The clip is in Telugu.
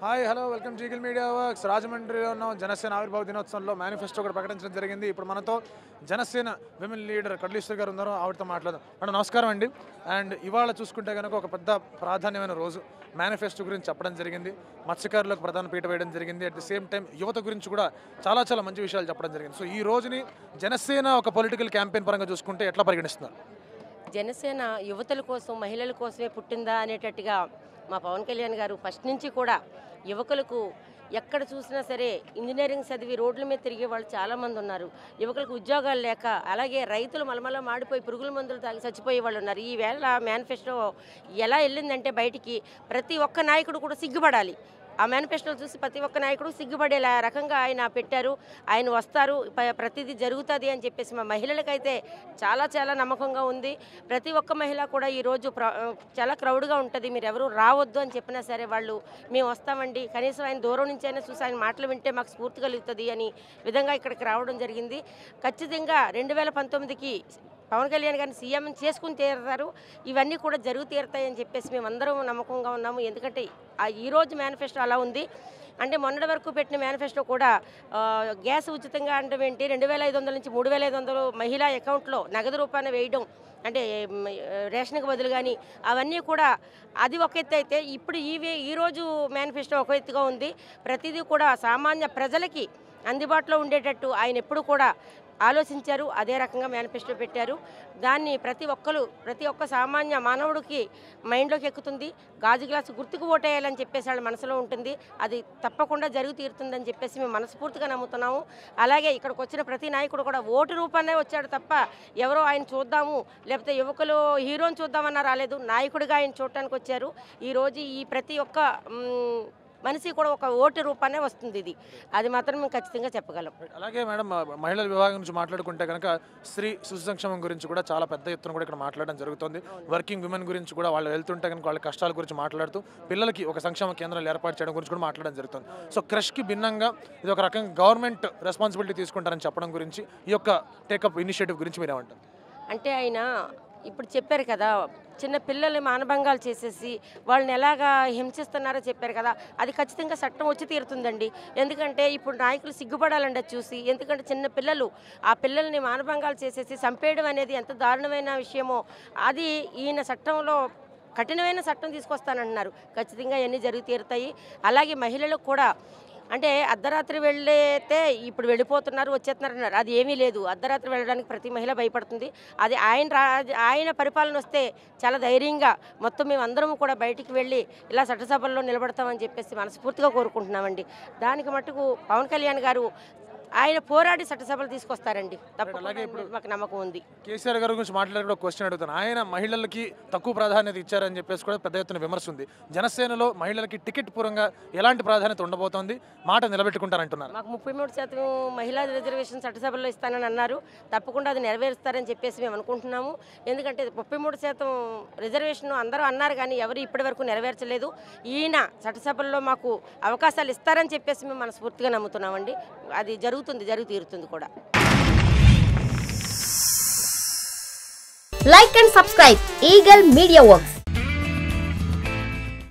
హాయ్ హలో వెల్కమ్ జీగిల్ మీడియా వర్క్స్. రాజమండ్రిలో ఉన్న జనసేన ఆవిర్భావ దినోత్సవంలో మేనిఫెస్టో కూడా ప్రకటించడం జరిగింది. ఇప్పుడు మనతో జనసేన విమెన్ లీడర్ కడ్లీశ్వర్ గారు ఉన్నారు ఆవిడతో మాట్లాడదాం. మేడం నమస్కారం అండి. అండ్ ఇవాళ చూసుకుంటే కనుక ఒక పెద్ద ప్రాధాన్యమైన రోజు. మేనిఫెస్టో గురించి చెప్పడం జరిగింది. మత్స్యకారులకు ప్రధాన పీట వేయడం జరిగింది. అట్ ది సేమ్ టైం యువత గురించి కూడా చాలా చాలా మంచి విషయాలు చెప్పడం జరిగింది. సో ఈ రోజుని జనసేన ఒక పొలిటికల్ క్యాంపెయిన్ పరంగా చూసుకుంటే ఎట్లా పరిగణిస్తున్నారు? జనసేన యువతల కోసం మహిళల కోసమే పుట్టిందా అనేటట్టుగా మా పవన్ కళ్యాణ్ గారు ఫస్ట్ నుంచి కూడా యువకులకు ఎక్కడ చూసినా సరే ఇంజనీరింగ్ చదివి రోడ్ల మీద తిరిగే వాళ్ళు చాలామంది ఉన్నారు. యువకులకు ఉద్యోగాలు లేక అలాగే రైతులు మలమల మాడిపోయి పురుగుల మందులు తాగి చచ్చిపోయే వాళ్ళు ఉన్నారు. ఈ వేళ మేనిఫెస్టో ఎలా వెళ్ళిందంటే బయటికి ప్రతి ఒక్క నాయకుడు కూడా సిగ్గుపడాలి. ఆ మేనిఫెస్టోలు చూసి ప్రతి ఒక్క నాయకుడు సిగ్గుపడేలా రకంగా ఆయన పెట్టారు. ఆయన వస్తారు ప్రతిదీ జరుగుతుంది అని చెప్పేసి మా మహిళలకైతే చాలా చాలా నమ్మకంగా ఉంది. ప్రతి ఒక్క మహిళ కూడా ఈరోజు ప్ర చాలా క్రౌడ్గా ఉంటుంది. మీరు ఎవరు రావద్దు అని చెప్పినా సరే వాళ్ళు మేము వస్తామండి. కనీసం ఆయన దూరం నుంచి అయినా చూసి ఆయన మాటలు వింటే మాకు స్ఫూర్తి కలుగుతుంది అని విధంగా ఇక్కడికి రావడం జరిగింది. ఖచ్చితంగా రెండు వేల పంతొమ్మిదికి పవన్ కళ్యాణ్ గారిని సీఎం చేసుకుని తీరుతారు. ఇవన్నీ కూడా జరుగు తీరుతాయని చెప్పేసి మేమందరం నమ్మకంగా ఉన్నాము. ఎందుకంటే ఈ ఈరోజు మేనిఫెస్టో అలా ఉంది. అంటే మొన్నటి వరకు పెట్టిన మేనిఫెస్టో కూడా గ్యాస్ ఉచితంగా అంటే ఏంటి? రెండు వేల ఐదు వందల నుంచి మూడు వేల ఐదు వందలు మహిళా అకౌంట్లో నగదు రూపాన్ని వేయడం అంటే రేషన్కి బదులు కానీ అవన్నీ కూడా అది ఒక ఎత్తు అయితే ఇప్పుడు ఈ ఈరోజు మేనిఫెస్టో ఒక ఎత్తుగా ఉంది. ప్రతిదీ కూడా సామాన్య ప్రజలకి అందుబాటులో ఉండేటట్టు ఆయన ఎప్పుడు కూడా ఆలోచించారు అదే రకంగా మేనిఫెస్టో పెట్టారు. దాన్ని ప్రతి ఒక్కరు ప్రతి ఒక్క సామాన్య మానవుడికి మైండ్లోకి ఎక్కుతుంది. గాజు గ్లాసు గుర్తుకు ఓటేయాలని చెప్పేసి వాళ్ళ మనసులో ఉంటుంది. అది తప్పకుండా జరుగు తీరుతుందని చెప్పేసి మేము మనస్ఫూర్తిగా నమ్ముతున్నాము. అలాగే ఇక్కడికి వచ్చిన ప్రతి నాయకుడు కూడా ఓటు రూపానే వచ్చాడు తప్ప ఎవరో ఆయన చూద్దాము లేకపోతే యువకులు హీరోని చూద్దామన్నా రాలేదు. నాయకుడిగా ఆయన చూడటానికి వచ్చారు. ఈరోజు ఈ ప్రతి ఒక్క మనిషి కూడా ఒక ఓటు రూపానే వస్తుంది ఇది. అది మాత్రం మేము ఖచ్చితంగా చెప్పగలం. అలాగే మేడం మహిళల విభాగం గురించి మాట్లాడుకుంటే కనుక స్త్రీ శిశు సంక్షేమం గురించి కూడా చాలా పెద్ద ఎత్తున కూడా ఇక్కడ మాట్లాడడం జరుగుతుంది. వర్కింగ్ విమెన్ గురించి కూడా వాళ్ళు వెళ్తుంటే కనుక వాళ్ళ కష్టాల గురించి మాట్లాడుతూ పిల్లలకి ఒక సంక్షేమ కేంద్రాలు ఏర్పాటు చేయడం గురించి కూడా మాట్లాడడం జరుగుతుంది. సో క్రష్కి భిన్నంగా ఇది ఒక రకంగా గవర్నమెంట్ రెస్పాన్సిబిలిటీ తీసుకుంటారని చెప్పడం గురించి ఈ యొక్క టేకప్ ఇనిషియేటివ్ గురించి మీరు ఏమంటారు అంటే ఆయన ఇప్పుడు చెప్పారు కదా చిన్న పిల్లల్ని మానభంగాలు చేసేసి వాళ్ళని ఎలాగా హింసిస్తున్నారో చెప్పారు కదా అది ఖచ్చితంగా చట్టం వచ్చి తీరుతుందండి. ఎందుకంటే ఇప్పుడు నాయకులు సిగ్గుపడాలండి చూసి. ఎందుకంటే చిన్న పిల్లలు ఆ పిల్లల్ని మానభంగాలు చేసేసి చంపేయడం అనేది ఎంత దారుణమైన విషయమో అది ఈయన చట్టంలో కఠినమైన చట్టం తీసుకొస్తానంటున్నారు. ఖచ్చితంగా ఇవన్నీ జరిగి తీరుతాయి అలాగే మహిళలకు కూడా అంటే అర్ధరాత్రి వెళ్ళైతే ఇప్పుడు వెళ్ళిపోతున్నారు వచ్చేస్తున్నారు అన్నారు అది ఏమీ లేదు. అర్ధరాత్రి వెళ్ళడానికి ప్రతి మహిళ భయపడుతుంది. అది ఆయన రా ఆయన పరిపాలన వస్తే చాలా ధైర్యంగా మొత్తం మేము అందరం కూడా బయటికి వెళ్ళి ఇలా చట్టసభల్లో నిలబడతామని చెప్పేసి మనస్ఫూర్తిగా కోరుకుంటున్నామండి. దానికి మట్టుకు పవన్ కళ్యాణ్ గారు ఆయన పోరాడి చట్టసభలు తీసుకొస్తారండి. తప్పకుండా అలాగే ఇప్పుడు- మాకు నమ్మకం ఉంది. కేసీఆర్ గారి గురించి మాట్లాడే క్వశ్చన్ అడుగుతాను. ఆయన మహిళలకి తక్కువ ప్రాధాన్యత ఇచ్చారని చెప్పేసి కూడా పెద్ద ఎత్తున విమర్శ ఉంది. జనసేనలో మహిళలకి టికెట్ పూర్వంగా ఎలాంటి ప్రాధాన్యత ఉండబోతోంది? మాట నిలబెట్టుకుంటారంటున్నారు. మాకు ముప్పై మూడు శాతం మహిళా రిజర్వేషన్ చట్టసభలో ఇస్తానని అన్నారు. తప్పకుండా అది నెరవేరుస్తారని చెప్పేసి మేము అనుకుంటున్నాము. ఎందుకంటే ముప్పై మూడు శాతం రిజర్వేషన్ అందరూ అన్నారు కానీ ఎవరు ఇప్పటి వరకు నెరవేర్చలేదు. ఈయన చట్టసభల్లో మాకు అవకాశాలు ఇస్తారని చెప్పేసి మేము మనస్ఫూర్తిగా నమ్ముతున్నామండి. అది జరుగుతుంది. జరుగుతుంది జరుగు తీరుతుంది కూడా. Like and subscribe Eagle media works